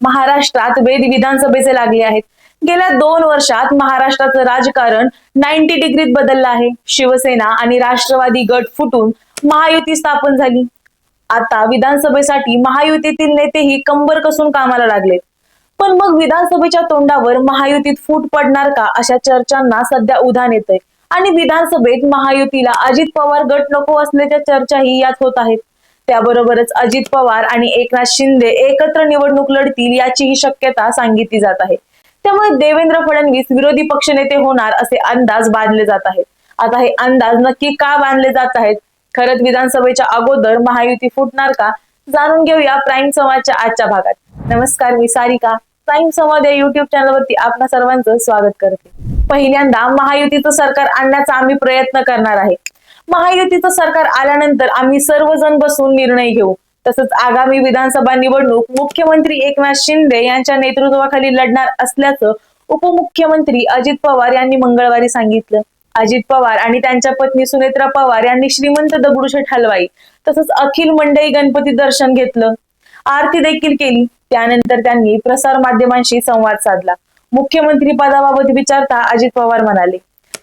महाराष्ट्रात वेध विधानसभेचे लागले आहेत. गेल्या दोन वर्षात महाराष्ट्राचं राजकारण नाईन्टी डिग्रीत बदललं आहे. शिवसेना आणि राष्ट्रवादी गट फुटून महायुती स्थापन झाली. आता विधानसभेसाठी महायुतीतील नेतेही कंबर कसून कामाला लागलेत. पण मग विधानसभेच्या तोंडावर महायुतीत फूट पडणार का अशा चर्चांना सध्या उधाण येतंय. आणि विधानसभेत महायुतीला अजित पवार गट नको असल्याच्या चर्चाही यात होत आहेत. त्याबरोबरच अजित पवार आणि एकनाथ शिंदे एकत्र निवडणूक लढतील याचीही शक्यता सांगितली जात आहे. त्यामुळे देवेंद्र फडणवीस विरोधी पक्षनेते होणार असे अंदाज बांधले जात आहेत. आता हे अंदाज नक्की का बांधले जात आहेत? खरंच विधानसभेच्या अगोदर महायुती फुटणार का? जाणून घेऊया प्राईम समाजच्या आजच्या भागात. नमस्कार मी सारिका. प्राईम संवाद या युट्यूब चॅनलवरती आपणा सर्वांचं स्वागत करते. पहिल्यांदा महायुतीचं सरकार आणण्याचा आम्ही प्रयत्न करणार आहे. महायुतीचं सरकार आल्यानंतर आम्ही सर्वजण बसून निर्णय घेऊ. तसंच आगामी विधानसभा निवडणूक मुख्यमंत्री एकनाथ शिंदे यांच्या नेतृत्वाखाली लढणार असल्याचं उपमुख्यमंत्री अजित पवार यांनी मंगळवारी सांगितलं. अजित पवार आणि त्यांच्या पत्नी सुनेत्रा पवार यांनी श्रीमंत दगडूशेठ हलवाई तसंच अखिल मंडई गणपती दर्शन घेतलं. आरती देखील केली. त्यानंतर त्यांनी प्रसार माध्यमांशी संवाद साधला. मुख्यमंत्री पदाबाबत विचारता अजित पवार म्हणाले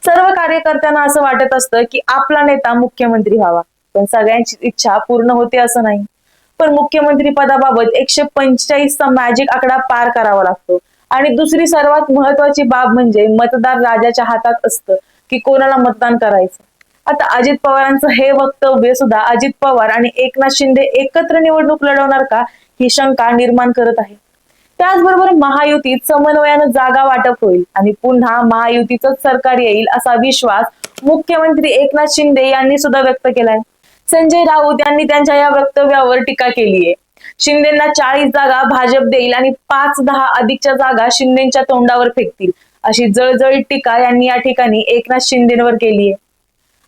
सर्व कार्यकर्त्यांना असं वाटत असतं की आपला नेता मुख्यमंत्री व्हावा. पण सगळ्यांची इच्छा पूर्ण होते असं नाही. पण मुख्यमंत्री पदाबाबत एकशे पंचेचाळीसचा मॅजिक आकडा पार करावा लागतो. आणि दुसरी सर्वात महत्वाची बाब म्हणजे मतदार राजाच्या हातात असतं की कोणाला मतदान करायचं. आता अजित पवारांचं हे वक्तव्य सुद्धा अजित पवार आणि एकनाथ शिंदे एकत्र निवडणूक लढवणार का ही शंका निर्माण करत आहे. त्याचबरोबर महायुतीत समन्वयानं जागा वाटप होईल आणि पुन्हा महायुतीच सरकार येईल असा विश्वास मुख्यमंत्री एकनाथ शिंदे यांनी सुद्धा व्यक्त केलाय. संजय राऊत यांनी त्यांच्या या वक्तव्यावर टीका केली आहे. शिंदेना चाळीस जागा भाजप देईल आणि पाच दहा अधिकच्या जागा शिंदेच्या तोंडावर फेकतील अशी जळजळीत टीका यांनी या ठिकाणी एकनाथ शिंदेवर केली आहे.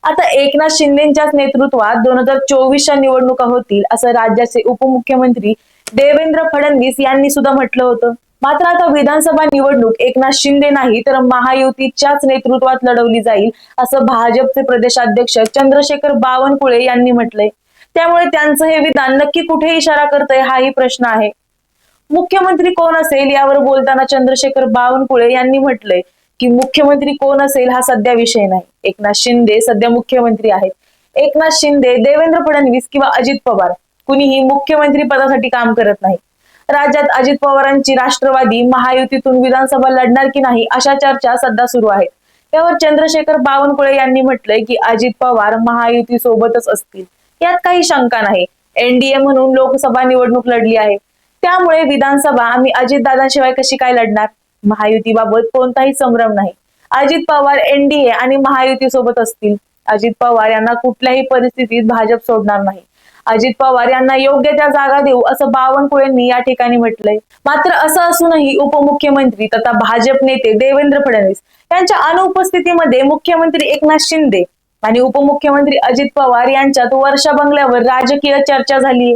आता एकनाथ शिंदेच्याच नेतृत्वात दोन हजार चोवीसच्या निवडणुका होतील असं राज्याचे उपमुख्यमंत्री देवेंद्र फडणवीस यांनी सुद्धा म्हटलं होतं. मात्र आता विधानसभा निवडणूक एकनाथ शिंदे नाही तर महायुतीच्याच नेतृत्वात लढवली जाईल असं भाजपचे प्रदेशाध्यक्ष चंद्रशेखर बावनकुळे यांनी म्हटलंय. त्यामुळे त्यांचं हे विधान नक्की कुठे इशारा करतंय हाही प्रश्न आहे. मुख्यमंत्री कोण असेल यावर बोलताना चंद्रशेखर बावनकुळे यांनी म्हटलंय की मुख्यमंत्री कोण असेल हा सध्या विषय नाही. एकनाथ शिंदे सध्या मुख्यमंत्री आहेत. एकनाथ शिंदे देवेंद्र फडणवीस किंवा अजित पवार. कुणीही मुख्यमंत्री पदासाठी काम करत नाही. राज्यात अजित पवारांची राष्ट्रवादी महायुतीतून विधानसभा लढणार की नाही अशा चर्चा सध्या सुरू आहेत. यावर चंद्रशेखर बावनकुळे यांनी म्हटलंय की अजित पवार महायुती सोबतच असतील. यात काही शंका नाही. एनडीए म्हणून लोकसभा निवडणूक लढली आहे. त्यामुळे विधानसभा आम्ही अजितदादांशिवाय कशी काय लढणार? महायुतीबाबत कोणताही संभ्रम नाही. अजित पवार एनडीए आणि महायुती सोबत असतील. अजित पवार यांना कुठल्याही परिस्थितीत भाजप सोडणार नाही. अजित पवार यांना योग्य त्या जागा देऊ असं बावनकुळेंनी या ठिकाणी म्हटलंय. मात्र असं असूनही उपमुख्यमंत्री तथा भाजप नेते देवेंद्र फडणवीस यांच्या अनुपस्थितीमध्ये मुख्यमंत्री एकनाथ शिंदे आणि उपमुख्यमंत्री अजित पवार यांच्यात वर्षा बंगल्यावर राजकीय चर्चा झाली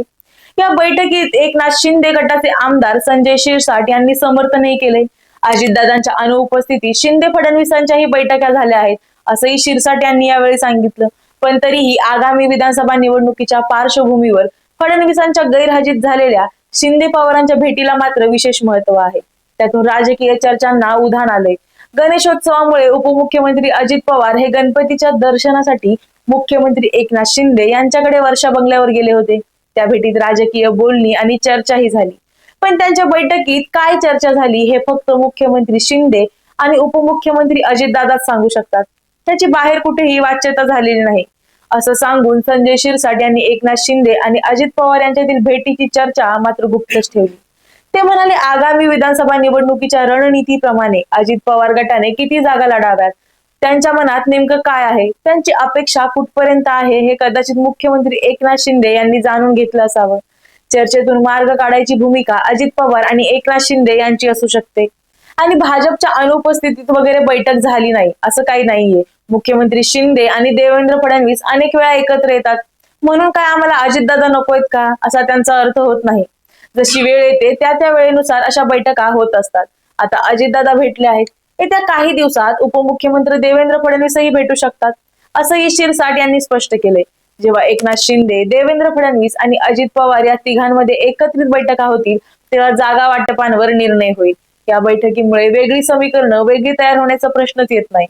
या बैठकीत एकनाथ शिंदे गटाचे आमदार संजय शिरसाट यांनी समर्थनही केले. अजितदादांच्या अनुपस्थितीत शिंदे फडणवीसांच्याही बैठका झाल्या आहेत असंही शिरसाट यांनी यावेळी सांगितलं. पण तरीही आगामी विधानसभा निवडणुकीच्या पार्श्वभूमीवर फडणवीसांच्या गैरहजीत झालेल्या शिंदे पवारांच्या भेटीला मात्र विशेष महत्त्व आहे. त्यातून राजकीय चर्चांना उधाण आलंय. गणेशोत्सवामुळे उपमुख्यमंत्री अजित पवार हे गणपतीच्या दर्शनासाठी मुख्यमंत्री एकनाथ शिंदे यांच्याकडे वर्षा बंगल्यावर गेले होते. त्या भेटीत राजकीय बोलणी आणि चर्चाही झाली. पण त्यांच्या बैठकीत काय चर्चा झाली हे फक्त मुख्यमंत्री शिंदे आणि उपमुख्यमंत्री अजितदादाच सांगू शकतात. त्याची बाहेर कुठेही वाच्यता झालेली नाही. असं सांगून संजय शिरसाट यांनी एकनाथ शिंदे आणि अजित पवार यांच्यातील भेटीची चर्चा मात्र गुप्तच ठेवली. ते म्हणाले आगामी विधानसभा निवडणुकीच्या रणनीतीप्रमाणे अजित पवार गटाने किती जागा लढाव्यात? त्यांच्या मनात नेमकं काय आहे? त्यांची अपेक्षा कुठपर्यंत आहे? हे कदाचित मुख्यमंत्री एकनाथ शिंदे यांनी जाणून घेतलं असावं. चर्चेतून मार्ग काढायची भूमिका अजित पवार आणि एकनाथ शिंदे यांची असू शकते. आणि भाजपच्या अनुपस्थितीत वगैरे बैठक झाली नाही असं काही नाहीये. मुख्यमंत्री शिंदे आणि देवेंद्र फडणवीस अनेक वेळा एकत्र येतात. म्हणून काय आम्हाला अजितदादा नकोयत का? असा त्यांचा अर्थ होत नाही. जशी वेळ येते त्या त्या वेळेनुसार अशा बैठका होत असतात. आता अजितदादा भेटले आहेत. येत्या काही दिवसात उपमुख्यमंत्री देवेंद्र फडणवीसही भेटू शकतात असंही शिरसाट यांनी स्पष्ट केले जेव्हा एकनाथ शिंदे देवेंद्र फडणवीस आणि अजित पवार या तिघांमध्ये एकत्रित बैठका होतील तेव्हा जागा वाटपांवर निर्णय होईल. या बैठकीमुळे वेगळी समीकरणं वेगळी तयार होण्याचा प्रश्नच येत नाही.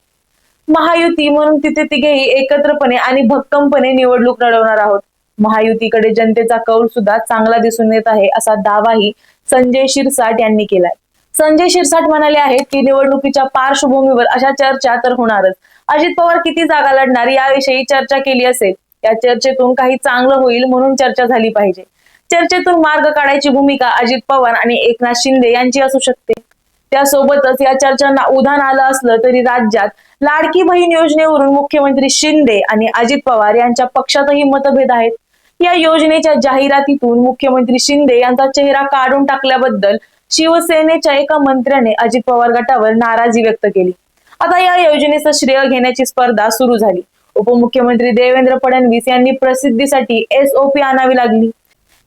महायुती म्हणून तिथे तिघेही एकत्रपणे आणि भक्कमपणे निवडणूक लढवणार आहोत. महायुतीकडे जनतेचा कौल सुद्धा चांगला दिसून येत आहे असा दावाही संजय शिरसाट यांनी केलाय. संजय शिरसाट म्हणाले आहेत की निवडणुकीच्या पार्श्वभूमीवर अशा चर्चा तर होणारच. अजित पवार किती जागा लढणार याविषयी चर्चा केली असेल या चर्चेतून काही चांगलं होईल म्हणून चर्चा झाली पाहिजे. चर्चेतून मार्ग काढायची भूमिका अजित पवार आणि एकनाथ शिंदे यांची असू शकते. त्यासोबतच या चर्चांना उधाण आलं असलं तरी राज्यात लाडकी बहीण योजनेवरून मुख्यमंत्री शिंदे आणि अजित पवार यांच्या पक्षातही मतभेद आहेत. या योजनेच्या जाहिरातीतून मुख्यमंत्री शिंदे यांचा चेहरा काढून टाकल्याबद्दल शिवसेनेच्या एका मंत्र्याने अजित पवार गटावर नाराजी व्यक्त केली. आता या योजनेचं श्रेय घेण्याची स्पर्धा सुरू झाली. उपमुख्यमंत्री देवेंद्र फडणवीस यांनी प्रसिद्धीसाठी एसओपी आणावी लागली.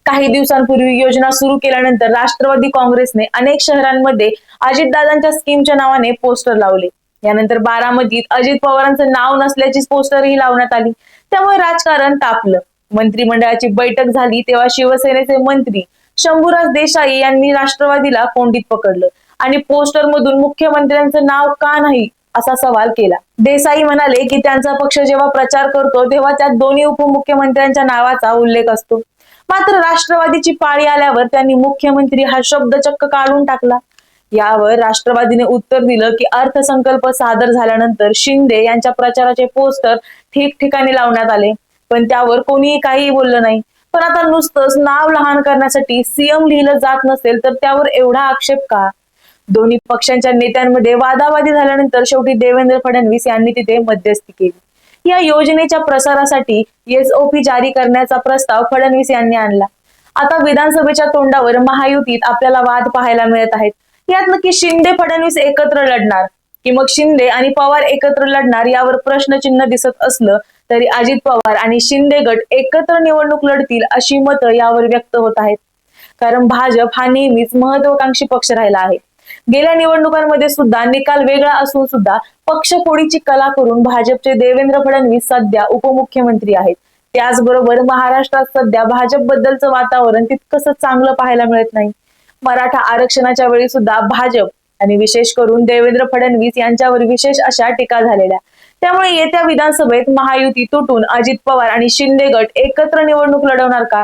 काही दिवसांपूर्वी योजना सुरू केल्यानंतर राष्ट्रवादी काँग्रेसने अनेक शहरांमध्ये अजितदादांच्या स्कीमच्या नावाने पोस्टर लावले. यानंतर बारामतीत अजित पवारांचं नाव नसल्याची पोस्टरही लावण्यात आली. त्यामुळे राजकारण तापलं. मंत्रिमंडळाची बैठक झाली तेव्हा शिवसेनेचे मंत्री शंभूराज देसाई यांनी राष्ट्रवादीला कोंडीत पकडलं. आणि पोस्टर मधून मुख्यमंत्र्यांचं नाव का नाही असा सवाल केला. देसाई म्हणाले की त्यांचा पक्ष जेव्हा प्रचार करतो तेव्हा त्यात दोन्ही उपमुख्यमंत्र्यांच्या नावाचा उल्लेख असतो. मात्र राष्ट्रवादीची पाळी आल्यावर त्यांनी मुख्यमंत्री हा शब्द चक्क काढून टाकला. यावर राष्ट्रवादीने उत्तर दिलं की अर्थसंकल्प सादर झाल्यानंतर शिंदे यांच्या प्रचाराचे पोस्टर ठिकठिकाणी लावण्यात आले. पण त्यावर कोणीही काहीही बोललं नाही. पण आता नुसतंच नाव लहान करण्यासाठी सीएम लिहिलं जात नसेल तर त्यावर एवढा आक्षेप का? दोन्ही पक्षांच्या नेत्यांमध्ये वादावादी झाल्यानंतर शेवटी देवेंद्र फडणवीस यांनी तिथे मध्यस्थी केली. या योजनेच्या प्रसारासाठी एसओपी जारी करण्याचा प्रस्ताव फडणवीस यांनी आणला. आता विधानसभेच्या तोंडावर महायुतीत आपल्याला वाद पाहायला मिळत आहेत. यात नक्की शिंदे फडणवीस एकत्र लढणार? की मग शिंदे आणि पवार एकत्र लढणार यावर प्रश्नचिन्ह दिसत असलं तरी अजित पवार आणि शिंदे गट एकत्र निवडणूक लढतील अशी मतं यावर व्यक्त होत आहेत. कारण भाजप हा नेहमीच महत्वाकांक्षी पक्ष राहिला आहे. गेल्या निवडणुकांमध्ये सुद्धा निकाल वेगळा असून सुद्धा पक्षफोडीची कला करून भाजपचे देवेंद्र फडणवीस सध्या उपमुख्यमंत्री आहेत. त्याचबरोबर महाराष्ट्रात सध्या भाजप बद्दलचं वातावरण तितकंसं चांगलं पाहायला मिळत नाही. मराठा आरक्षणाच्या वेळी सुद्धा भाजप आणि विशेष करून देवेंद्र फडणवीस यांच्यावर विशेष अशा टीका झालेल्या. त्यामुळे येत्या विधानसभेत महायुती तुटून अजित पवार आणि शिंदे गट एकत्र निवडणूक लढवणार का?